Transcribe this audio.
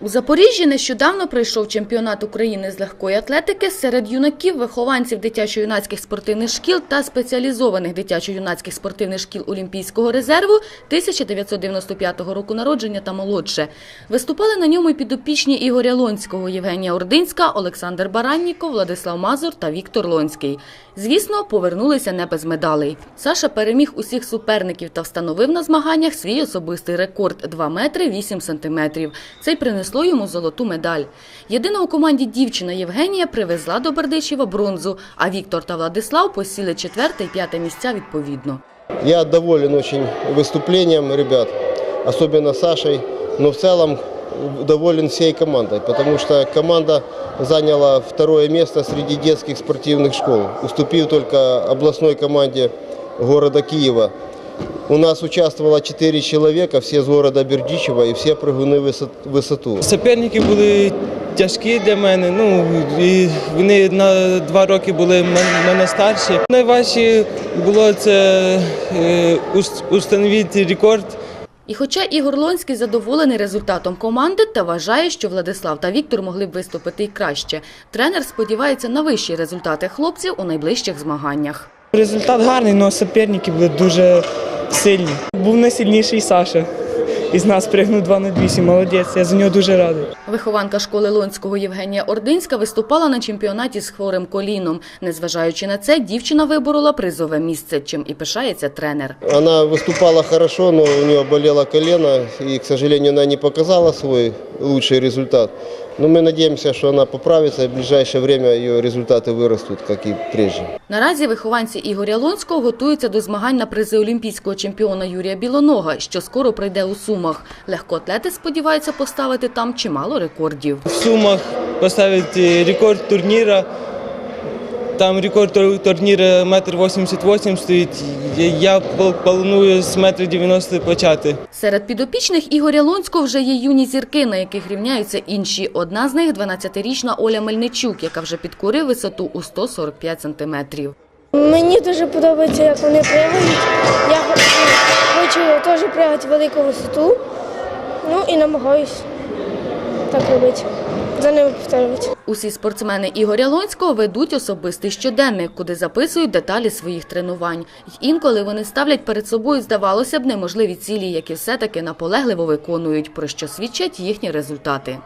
У Запоріжжі нещодавно пройшов чемпіонат України з легкої атлетики серед юнаків, вихованців дитячо-юнацьких спортивних шкіл та спеціалізованих дитячо-юнацьких спортивних шкіл Олімпійського резерву 1995 року народження та молодше. Виступали на ньому й підопічні Ігоря Лонського, Євгенія Ординська, Олександр Баранніков, Владислав Мазур та Віктор Лонський. Звісно, повернулися не без медалей. Саша переміг усіх суперників та встановив на змаганнях свій особистий рекорд 2 метри 8 сантиметрів. Це й принесло йому золоту медаль. Єдина у команді дівчина Євгенія привезла до Бердичева бронзу, а Віктор та Владислав посіли четверте і п'яте місця відповідно. Я доволен очень выступлением ребят, особенно Сашей, но в целом доволен всей командой, потому что команда заняла второе место среди детских спортивных школ, уступив только областной команде города Киева. У нас участвовало 4 человека, все с города Бердичева и все прыгуны высот- высоту. Суперники були тяжкі для мене. Ну і вони на два роки були мен- мене старші. Найважче було це е, ус- установити рекорд. І хоча Ігор Лонський задоволений результатом команди та вважає, що Владислав та Віктор могли б виступити й краще, тренер сподівається на вищі результати хлопців у найближчих змаганнях. Результат гарний, але суперники були дуже сильні. Був найсильніший Саша Із нас пригнув 2 на 200. Молодець, я за нього дуже радий. Вихованка школи Лонського Євгенія Ординська виступала на чемпіонаті з хворим коліном. Незважаючи на це, дівчина виборола призове місце, чим і пишається тренер. Она выступала хорошо, но у нее болело колено, и, к сожалению, она не показала свой лучший результат. Но мы надеемся, что она поправится, и в ближайшее время ее результаты вырастут, как и прежде. Наразі вихованці Ігоря Лонського готуються до змагань на призи олімпійського чемпіона Юрія Білонога, що скоро прийде у Сумах. Легкоатлети сподіваються поставити там чимало рекордів. В Сумах поставити рекорд турніру. Там рекорд тур- турніру метр 88 стоїть. Я- планую з метр 90 почати. Серед підопічних Ігоря Лонського вже є юні зірки, на яких рівняються інші. Одна з них – 12-річна Оля Мельничук, яка вже підкорює висоту у 145 сантиметрів. Мені дуже подобається, як вони пригають. Я хо- хочу теж пригати велику висоту. Ну і намагаюсь так робити. За ними повторювати. Усі спортсмени Ігоря Лонського ведуть особистий щоденник, куди записують деталі своїх тренувань. Інколи вони ставлять перед собою, здавалося б, неможливі цілі, які все-таки наполегливо виконують, про що свідчать їхні результати.